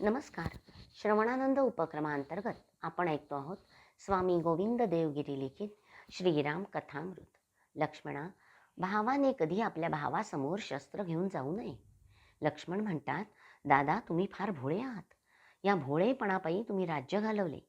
नमस्कार. श्रवणानंद उपक्रमांतर्गत आपण ऐकतो आहोत स्वामी गोविंद देवगिरी लिखित श्रीराम कथामृत. लक्ष्मणा भावाने कधी आपल्या भावासमोर शस्त्र घेऊन जाऊ नये. लक्ष्मण म्हणतात दादा तुम्ही फार भोळे आहात. या भोळेपणापायी तुम्ही राज्य घालवले.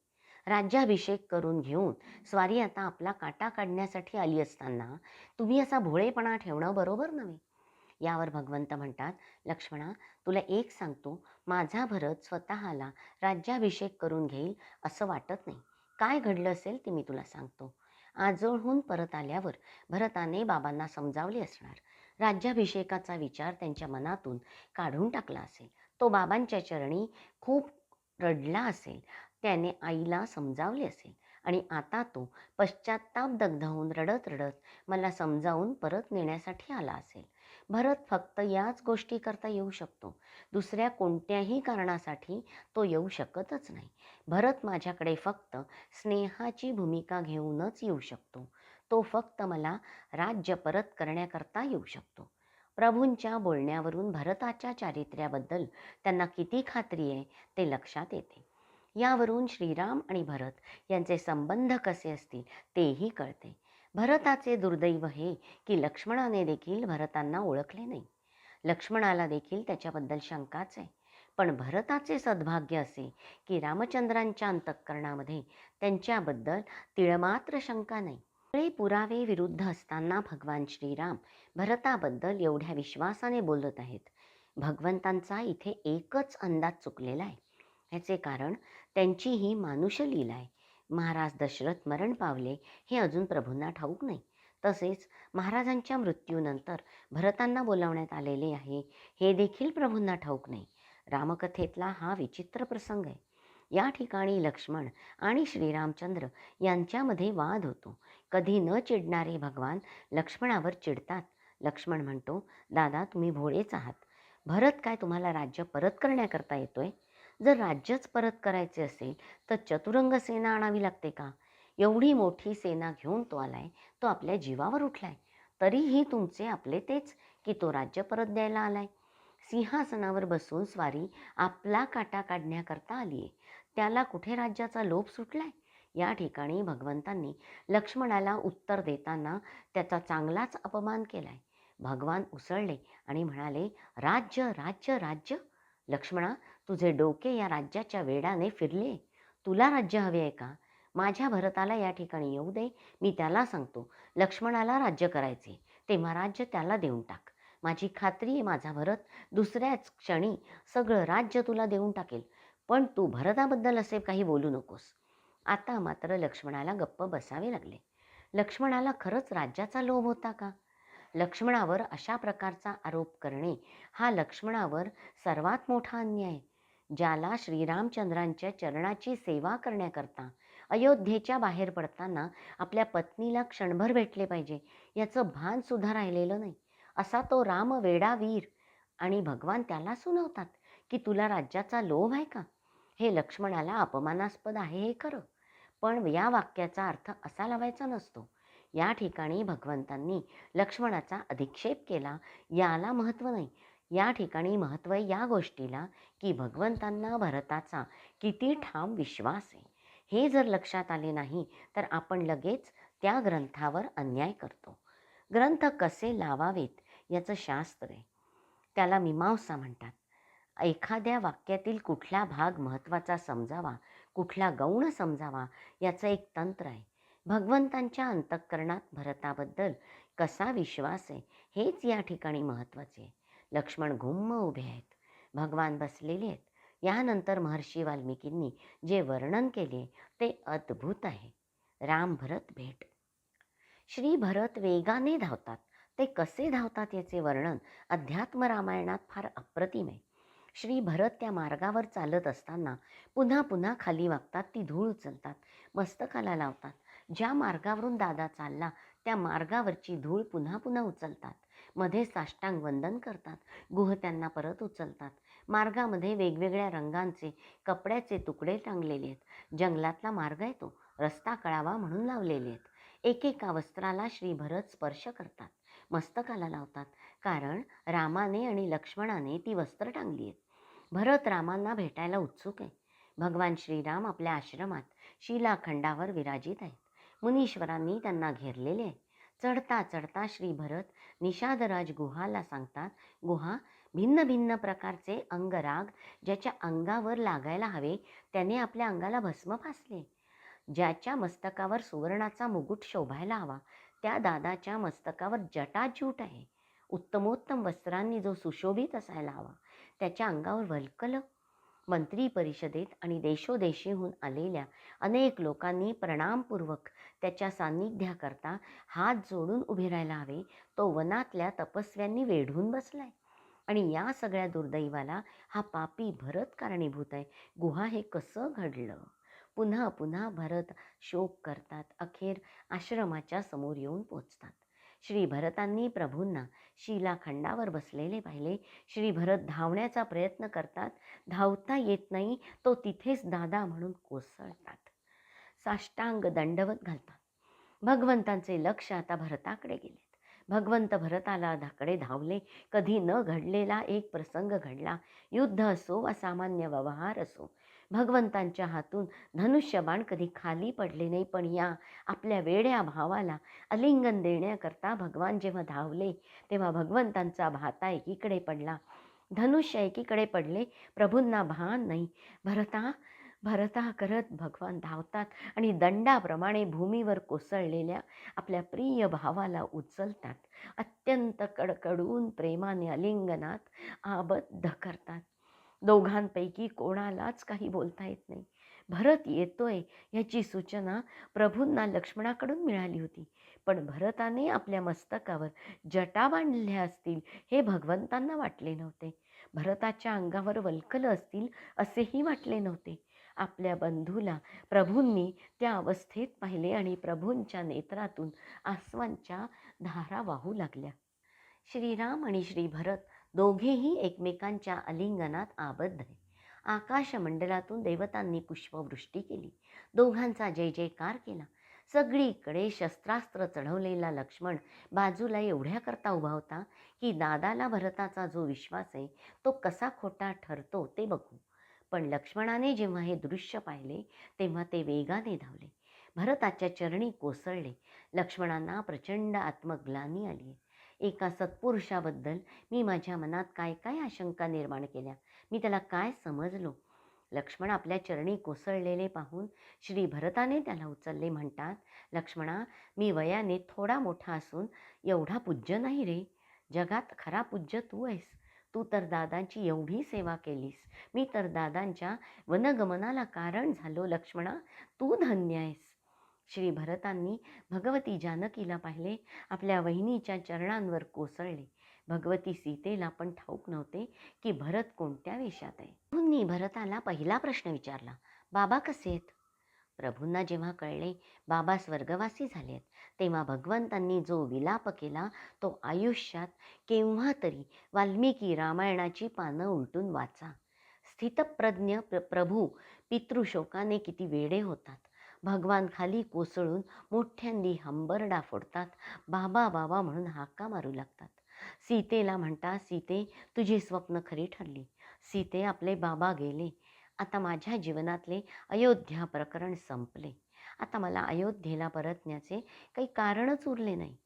राज्याभिषेक करून घेऊन स्वारी आता आपला काटा काढण्यासाठी आली असताना तुम्ही असा भोळेपणा ठेवणं बरोबर नव्हे. यावर भगवंत म्हणतात लक्ष्मणा तुला एक सांगतो माझा भरत स्वतःला राज्याभिषेक करून घेईल असं वाटत नाही. काय घडलं असेल ते मी तुला सांगतो. आजोळहून परत आल्यावर भरताने बाबांना समजावले असणार. राज्याभिषेकाचा विचार त्यांच्या मनातून काढून टाकला असेल. तो बाबांच्या चरणी खूप रडला असेल. त्याने आईला समजावले असेल आणि आता तो पश्चाताप दग्ध होऊन रडत रडत मला समजावून परत नेण्यासाठी आला असेल. भरत फक्त याच गोष्टी करता येऊ शकतो. दुसऱ्या कोणत्याही कारणासाठी तो येऊ शकतच नाही. भरत माझ्याकडे फक्त स्नेहाची भूमिका घेऊनच येऊ शकतो. तो फक्त मला राज्य परत करण्याकरता येऊ शकतो. प्रभूंच्या बोलण्यावरून भरताच्या चारित्र्याबद्दल त्यांना किती खात्री आहे ते लक्षात येते. यावरून श्रीराम आणि भरत यांचे संबंध कसे असतील तेही कळते. भरताचे दुर्दैव हे की लक्ष्मणाने देखील भरतांना ओळखले नाही. लक्ष्मणाला देखील त्याच्याबद्दल शंकाच आहे. पण भरताचे सद्भाग्य असे की रामचंद्रांच्या अंतःकरणामध्ये त्यांच्याबद्दल तिळमात्र शंका नाही. सगळे पुरावे विरुद्ध असताना भगवान श्रीराम भरताबद्दल एवढ्या विश्वासाने बोलत आहेत. भगवंतांचा इथे एकच अंदाज चुकलेला आहे. ह्याचे कारण त्यांची ही मानुष लीला आहे. महाराज दशरथ मरण पावले हे अजून प्रभूंना ठाऊक नाही. तसेच महाराजांच्या मृत्यूनंतर भरतांना बोलावण्यात आलेले आहे हे देखील प्रभूंना ठाऊक नाही. रामकथेतला हा विचित्र प्रसंग आहे. या ठिकाणी लक्ष्मण आणि श्रीरामचंद्र यांच्यामध्ये वाद होतो. कधी न चिडणारे भगवान लक्ष्मणावर चिडतात. लक्ष्मण म्हणतो दादा तुम्ही भोळेच आहात. भरत काय तुम्हाला राज्य परत करण्याकरता येतोय? जर राज्यच परत करायचे असेल तर चतुरंग सेना आणावी लागते का? एवढी मोठी सेना घेऊन तो आलाय तो आपल्या जीवावर उठलाय. तरीही तुमचे आपले तेच की तो राज्य परत द्यायला आलाय. सिंहासनावर बसून स्वारी आपला काटा काढण्याकरता आली आहे त्याला कुठे राज्याचा लोभ सुटलाय? या ठिकाणी भगवंतांनी लक्ष्मणाला उत्तर देताना त्याचा चांगलाच अपमान केलाय. भगवान उसळले आणि म्हणाले राज्य राज्य राज्य. लक्ष्मणा तुझे डोके या राज्याच्या वेडाने फिरले. तुला राज्य हवे आहे का? माझ्या भरताला या ठिकाणी येऊ दे. मी त्याला सांगतो. लक्ष्मणाला राज्य करायचे. तेव्हा राज्य त्याला देऊन टाक. माझी खात्री आहे माझा भरत. दुसऱ्याच क्षणी सगळं राज्य तुला देऊन टाकेल. पण तू भरताबद्दल असे काही बोलू नकोस. आता मात्र लक्ष्मणाला गप्प बसावे लागले. लक्ष्मणाला खरंच राज्याचा लोभ होता का? लक्ष्मणावर अशा प्रकारचा आरोप करणे हा लक्ष्मणावर सर्वात मोठा अन्याय. आहे ज्याला श्रीरामचंद्रांच्या चरणाची सेवा करण्याकरता अयोध्येच्या बाहेर पडताना आपल्या पत्नीला क्षणभर भेटले पाहिजे याचं भान सुद्धा राहिलेलं नाही. असा तो राम वेडा वीर आणि भगवान त्याला सुनावतात की तुला राज्याचा लोभ आहे का? हे लक्ष्मणाला अपमानास्पद आहे हे खरं पण या वाक्याचा अर्थ असा लावायचा नसतो. या ठिकाणी भगवंतांनी लक्ष्मणाचा अधिक्षेप केला याला महत्त्व नाही. या ठिकाणी महत्त्व या गोष्टीला की भगवंतांना भरताचा किती ठाम विश्वास आहे. हे जर लक्षात आले नाही तर आपण लगेच त्या ग्रंथावर अन्याय करतो. ग्रंथ कसे लावावेत याचं शास्त्र आहे. त्याला मीमांसा म्हणतात. एखाद्या वाक्यातील कुठला भाग महत्त्वाचा समजावा कुठला गौण समजावा याचं एक तंत्र आहे. भगवंतांच्या अंतःकरणात भरताबद्दल कसा विश्वास आहे हेच या ठिकाणी महत्त्वाचे आहे. लक्ष्मण घुम्म उभे आहेत. भगवान बसलेले आहेत. यानंतर महर्षी वाल्मिकींनी जे वर्णन केले ते अद्भुत आहे. राम भरत भेट. श्री भरत वेगाने धावतात. ते कसे धावतात याचे वर्णन अध्यात्म रामायणात फार अप्रतिम आहे. श्री भरत त्या मार्गावर चालत असताना पुन्हा पुन्हा खाली वागतात ती धूळ उचलतात मस्तकाला लावतात. ज्या मार्गावरून दादा चालला त्या मार्गावरची धूळ पुन्हा पुन्हा उचलतात. मध्ये साष्टांग वंदन करतात. गुह त्यांना परत उचलतात. मार्गामध्ये वेगवेगळ्या रंगांचे कपड्याचे तुकडे टांगलेले आहेत. जंगलातला मार्ग आहे तो. रस्ता कळावा म्हणून लावलेले आहेत. एकेका वस्त्राला श्री भरत स्पर्श करतात. मस्तकाला लावतात. कारण रामाने आणि लक्ष्मणाने ती वस्त्र टांगली आहेत. भरत रामांना भेटायला उत्सुक आहे. भगवान श्रीराम आपल्या आश्रमात शिलाखंडावर विराजित आहेत. मुनीश्वरांनी त्यांना घेरलेले आहे चढता चढता श्री भरत निषादराज गुहाला सांगतात गुहा भिन्न भिन्न प्रकारचे अंगराग ज्याच्या अंगावर लागायला हवे त्याने आपल्या अंगाला भस्म फासले. ज्याच्या मस्तकावर सुवर्णाचा मुकुट शोभायला हवा त्या दादाच्या मस्तकावर जटाजूट आहे. उत्तमोत्तम वस्त्रांनी जो सुशोभित असायला हवा त्याच्या अंगावर वल्कलं मंत्री परिषदेत आणि देशोदेशीहून आलेल्या अनेक लोकांनी प्रणामपूर्वक त्याच्या सान्निध्याकरता हात जोडून उभे राहायला हवे तो वनातल्या तपस्व्यांनी वेढून बसलाय. आणि या सगळ्या दुर्दैवाला हा पापी भरत कारणीभूत आहे. गुहा हे कसं घडलं? पुन्हा पुन्हा भरत शोक करतात अखेर आश्रमाच्या समोर येऊन पोचतात. श्री भरतांनी प्रभूंना शिलाखंडावर बसलेले पाहिले. श्री भरत धावण्याचा प्रयत्न करतात. धावता येत नाही तो तिथेच दादा म्हणून कोसळतात. साष्टांग दंडवत घालतात. भगवंतांचे लक्ष आता भरताकडे गेलेत. भगवंत भरताला धाकडे धावले. कधी न घडलेला एक प्रसंग घडला. युद्ध असो सामान्य व्यवहार असो भगवंतांच्या हातून धनुष्यबाण कधी खाली पडले नाही पण या आपल्या वेड्या भावाला अलिंगन देण्याकरता भगवान जेव्हा धावले तेव्हा भगवंतांचा भाता एकीकडे पडला. धनुष्य एकीकडे पडले प्रभूंना भान नाही. भरता भरता करत भगवान धावतात आणि दंडाप्रमाणे भूमीवर कोसळलेल्या आपल्या प्रिय भावाला उचलतात. अत्यंत कडकडून प्रेमाने अलिंगनात आबद्ध करतात. दोघांपैकी कोणालाच काही बोलता येत नाही. भरत येतोय याची सूचना प्रभूंना लक्ष्मणाकडून मिळाली होती. पण भरताने आपल्या मस्तकावर जटा बांधल्या असतील हे भगवंतांना वाटले नव्हते. भरताच्या अंगावर वल्कलं असतील असेही वाटले नव्हते. आपल्या बंधूला प्रभूंनी त्या अवस्थेत पाहिले आणि प्रभूंच्या नेत्रातून आसवांच्या धारा वाहू लागल्या. श्रीराम आणि श्री भरत दोघेही एकमेकांच्या अलिंगनात आबद्ध आहे आकाशमंडलातून देवतांनी पुष्पवृष्टी केली. दोघांचा जय जयकार केला. सगळीकडे शस्त्रास्त्र चढवलेला लक्ष्मण बाजूला एवढ्याकरता उभा होता की दादाला भरताचा जो विश्वास आहे तो कसा खोटा ठरतो ते बघू. पण लक्ष्मणाने जेव्हा हे दृश्य पाहिले तेव्हा ते वेगाने धावले. भरताच्या चरणी कोसळले. लक्ष्मणांना प्रचंड आत्मग्लानी आली. एका सत्पुरुषाबद्दल मी माझ्या मनात काय काय आशंका निर्माण केल्या. मी त्याला काय समजलो? लक्ष्मण आपल्या चरणी कोसळलेले पाहून श्री भरताने त्याला उचलले म्हणतात लक्ष्मणा मी वयाने थोडा मोठा असून एवढा पूज्य नाही रे. जगात खरा पूज्य तू आहेस. तू तर दादांची एवढी सेवा केलीस. मी तर दादांच्या वनगमनाला कारण झालो लक्ष्मणा. तू धन्य आहेस. श्री भरतांनी भगवती जानकीला पाहिले. आपल्या वहिनीच्या चरणांवर कोसळले. भगवती सीतेला पण ठाऊक नव्हते की भरत कोणत्या वेशात आहे. प्रभूंनी भरताला पहिला प्रश्न विचारला बाबा कसे आहेत? प्रभूंना जेव्हा कळले बाबा स्वर्गवासी झालेत तेव्हा भगवंतांनी जो विलाप केला तो आयुष्यात केव्हा तरी वाल्मिकी रामायणाची पानं उलटून वाचा. स्थितप्रज्ञ प्र प्रभू पितृशोकाने किती वेडे होतात. भगवान खाली कोसळून मोठ्यांनी हंबरडा फोडतात बाबा बाबा म्हणून हाका मारू लागतात. सीतेला म्हणता सीते तुझी स्वप्न खरी ठरली. सीते आपले बाबा गेले. आता माझ्या जीवनातले अयोध्या प्रकरण संपले. आता मला अयोध्येला परतण्याचे काही कारणच उरले नाही.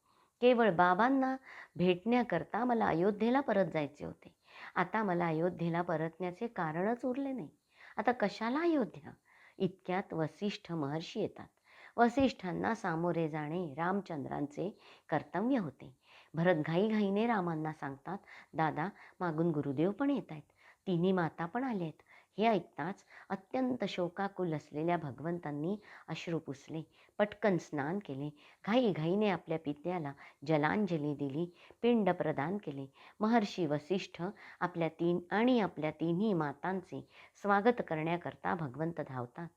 केवळ बाबांना भेटण्याकरता मला अयोध्येला परत जायचे होते. आता मला अयोध्येला परतण्याचे कारणच उरले नाही. आता कशाला अयोध्या? इतक्यात वसिष्ठ महर्षी येतात. वसिष्ठांना सामोरे जाणे रामचंद्रांचे कर्तव्य होते. भरत घाईघाईने रामांना सांगतात दादा मागून गुरुदेव पण येत आहेत तिन्ही माता पण आल्या आहेत हे ऐकताच अत्यंत शोकाकुल असलेल्या भगवंतांनी अश्रू पुसले. पटकन स्नान केले. घाईघाईने आपल्या पित्याला जलांजली दिली. पिंड प्रदान केले. महर्षी वसिष्ठ आपल्या तीन आणि आपल्या तिन्ही मातांचे स्वागत करण्याकरता भगवंत धावतात.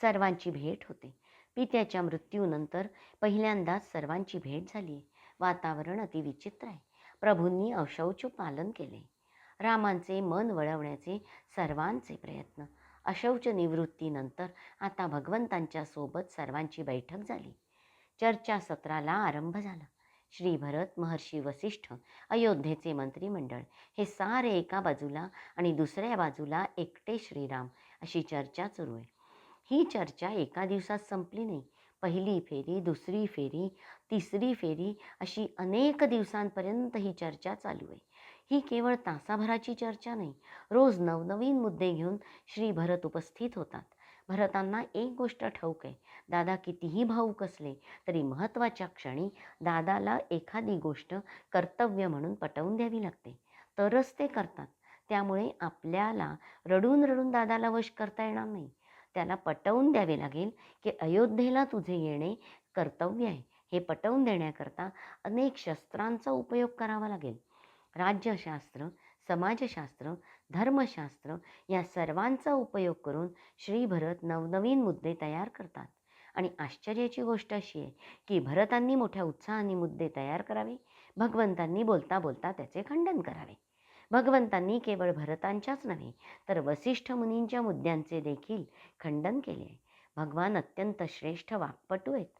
सर्वांची भेट होते. पित्याच्या मृत्यूनंतर पहिल्यांदाच सर्वांची भेट झाली वातावरण अतिविचित्र आहे. प्रभूंनी अशौच पालन केले. रामांचे मन वळवण्याचे सर्वांचे प्रयत्न. अशौच निवृत्तीनंतर आता भगवंतांच्या सोबत सर्वांची बैठक झाली. चर्चा सत्राला आरंभ झाला. श्री भरत महर्षी वसिष्ठ अयोध्येचे मंत्रिमंडळ हे सारे एका बाजूला आणि दुसऱ्या बाजूला एकटे श्रीराम अशी चर्चा सुरू आहे. ही चर्चा एका दिवसात संपली नाही. पहिली फेरी दुसरी फेरी तिसरी फेरी अशी अनेक दिवसांपर्यंत ही चर्चा चालू आहे. ही केवळ तासाभराची चर्चा नाही रोज नवनवीन मुद्दे घेऊन श्री भरत उपस्थित होतात. भरतांना एक गोष्ट ठाऊक आहे दादा कितीही भाऊक असले तरी महत्त्वाच्या क्षणी दादाला एखादी गोष्ट कर्तव्य म्हणून पटवून द्यावी लागते. तरच ते करतात. त्यामुळे आपल्याला रडून रडून दादाला वश करता येणार नाही. त्याला पटवून द्यावे लागेल की अयोध्येला तुझे येणे कर्तव्य आहे. हे पटवून देण्याकरता अनेक शस्त्रांचा उपयोग करावा लागेल. राज्यशास्त्र समाजशास्त्र धर्मशास्त्र या सर्वांचा उपयोग करून श्री भरत नवनवीन मुद्दे तयार करतात. आणि आश्चर्याची गोष्ट अशी आहे की भरतांनी मोठ्या उत्साहाने मुद्दे तयार करावे भगवंतांनी बोलता बोलता त्याचे खंडन करावे. भगवंतांनी केवळ भरतांच्याच नव्हे तर वसिष्ठ मुनींच्या मुद्द्यांचे देखील खंडन केले आहे. भगवान अत्यंत श्रेष्ठ वाक्पटू आहेत.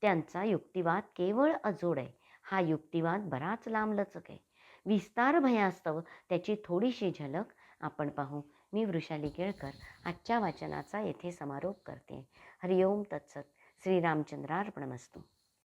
त्यांचा युक्तिवाद केवळ अजोड आहे. हा युक्तिवाद बराच लांबलचक आहे. विस्तार भयास्तव त्याची थोडीशी झलक आपण पाहू. मी वृषाली केळकर आजच्या वाचनाचा येथे समारोप करते. हरिओम तत्सत. श्रीरामचंद्रार्पणमस्तू.